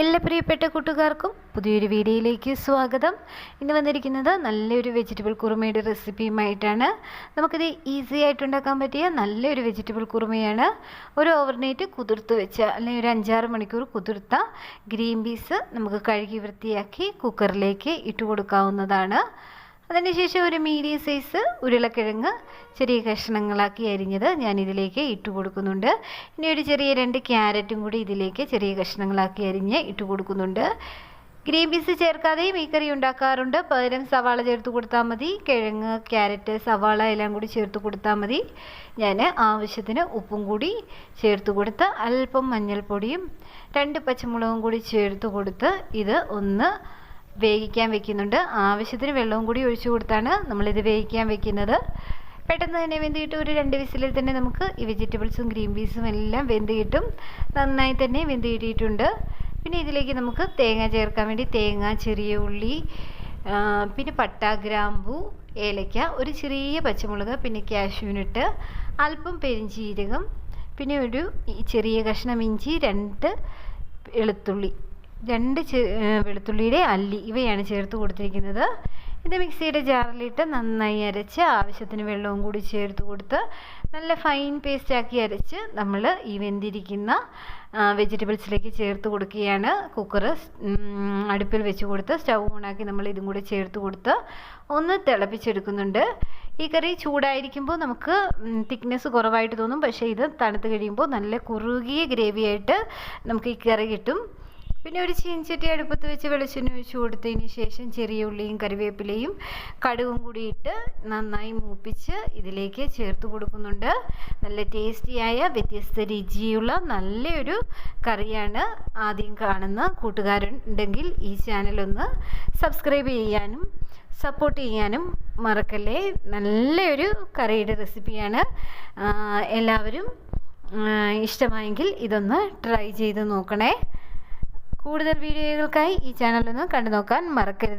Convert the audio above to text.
എല്ലാ പ്രിയപ്പെട്ട കൂട്ടുകാർക്കും പുതിയൊരു വീഡിയോയിലേക്ക് സ്വാഗതം. ഇന്ന് വന്നിരിക്കുന്നത് നല്ലൊരു വെജിറ്റബിൾ കുറുമയുടെ റെസിപ്പിയുമായിട്ടാണ് നമുക്കിത് ഈസി ആയിട്ട് ഉണ്ടാക്കാൻ പറ്റിയ നല്ലൊരു വെജിറ്റബിൾ കുറുമയാണ്. ഒരു ഓവർനൈറ്റ് കുതിർത്ത് വെച്ച അല്ലെങ്കിൽ ഒരു അഞ്ചാറ് മണിക്കൂർ കുതിർത്ത ഗ്രീൻ പീസ് നമുക്ക് കഴുകി വൃത്തിയാക്കി കുക്കറിലേക്ക് ഇട്ട് കൊടുക്കാവുന്നതാണ് അതിനുശേഷം ഒരു മീഡിയം സൈസ് ഉരുളക്കിഴങ്ങ് ചെറിയ കഷ്ണങ്ങളാക്കി അരിഞ്ഞത് ഞാൻ ഇതിലേക്ക് ഇട്ട് കൊടുക്കുന്നുണ്ട്. ഇനി ഒരു ചെറിയ രണ്ട് ക്യാരറ്റും കൂടി ഇതിലേക്ക് ചെറിയ കഷ്ണങ്ങളാക്കി അരിഞ്ഞ് ഇട്ട് കൊടുക്കുന്നുണ്ട്. ഗ്രീൻ പീസ് ചേർക്കാതെയും ഈ കറി ഉണ്ടാക്കാറുണ്ട്. പകരം സവാള ചേർത്ത് കൊടുത്താൽ മതി കിഴങ്ങ് ക്യാരറ്റ് സവാള എല്ലാം കൂടി ചേർത്ത് കൊടുത്താൽ മതി. ഞാൻ ആവശ്യത്തിന് ഉപ്പും കൂടി ചേർത്ത് കൊടുത്ത് അല്പം മഞ്ഞൾപ്പൊടിയും രണ്ട് പച്ചമുളകും കൂടി ചേർത്ത് കൊടുത്ത് ഇത് ഒന്ന് വേവിക്കാൻ വെക്കുന്നുണ്ട്. ആവശ്യത്തിന് വെള്ളവും കൂടി ഒഴിച്ചു കൊടുത്താണ് നമ്മളിത് വേവിക്കാൻ വെക്കുന്നത്. പെട്ടെന്ന് തന്നെ വെന്ത് കിട്ടും. ഒരു രണ്ട് വിസിലിൽ തന്നെ നമുക്ക് ഈ വെജിറ്റബിൾസും ഗ്രീൻ പീസും എല്ലാം വെന്ത് കിട്ടും. നന്നായി തന്നെ വെന്ത് കിട്ടിയിട്ടുണ്ട്. പിന്നെ ഇതിലേക്ക് നമുക്ക് തേങ്ങ ചേർക്കാൻ വേണ്ടി തേങ്ങ ചെറിയ ഉള്ളി പിന്നെ പട്ട ഗ്രാമ്പു ഏലയ്ക്ക ഒരു ചെറിയ പച്ചമുളക് പിന്നെ കാഷ്യൂനിട്ട് അല്പം പെരിഞ്ചീരകം പിന്നെ ഒരു ചെറിയ കഷ്ണം ഇഞ്ചി രണ്ട് വെളുത്തുള്ളി. രണ്ട് വെളുത്തുള്ളിയുടെ അല്ലി ഇവയാണ് ചേർത്ത് കൊടുത്തിരിക്കുന്നത്. ഇത് മിക്സിയുടെ ജാറിലിട്ട് നന്നായി അരച്ച് ആവശ്യത്തിന് വെള്ളവും കൂടി ചേർത്ത് കൊടുത്ത് നല്ല ഫൈൻ പേസ്റ്റാക്കി അരച്ച് നമ്മൾ ഈ വെന്തിരിക്കുന്ന വെജിറ്റബിൾസിലേക്ക് ചേർത്ത് കൊടുക്കുകയാണ്. കുക്കർ അടുപ്പിൽ വെച്ച് കൊടുത്ത് സ്റ്റൗ ഓണാക്കി നമ്മൾ ഇതും കൂടി ചേർത്ത് കൊടുത്ത് ഒന്ന് തിളപ്പിച്ചെടുക്കുന്നുണ്ട്. ഈ കറി ചൂടായിരിക്കുമ്പോൾ നമുക്ക് തിക്നെസ് കുറവായിട്ട് തോന്നും. പക്ഷേ ഇത് തണുത്ത് കഴിയുമ്പോൾ നല്ല കുറുകിയ ഗ്രേവിയായിട്ട് നമുക്ക് ഈ കറി കിട്ടും. പിന്നെ ഒരു ചീൻചട്ടി അടുപ്പത്ത് വെച്ച് വെളിച്ചെണ്ണ ഒഴിച്ച് കൊടുത്തതിന് ശേഷം ചെറിയ ഉള്ളിയും കറിവേപ്പിലയും കടുകും കൂടി ഇട്ട് നന്നായി മൂപ്പിച്ച് ഇതിലേക്ക് ചേർത്ത് കൊടുക്കുന്നുണ്ട്. നല്ല ടേസ്റ്റിയായ വ്യത്യസ്ത രുചിയുള്ള നല്ലൊരു കറിയാണ് ആദ്യം കാണുന്ന കൂട്ടുകാരുണ്ടെങ്കിൽ ഈ ചാനലൊന്ന് സബ്സ്ക്രൈബ് ചെയ്യാനും സപ്പോർട്ട് ചെയ്യാനും മറക്കല്ലേ? നല്ലൊരു കറിയുടെ റെസിപ്പിയാണ് എല്ലാവരും ഇഷ്ടമായെങ്കിൽ ഇതൊന്ന് ട്രൈ ചെയ്ത് നോക്കണേ. കൂടുതൽ വീഡിയോകൾക്കായി ഈ ചാനലൊന്ന് കണ്ടു നോക്കാൻ മറക്കരുത്.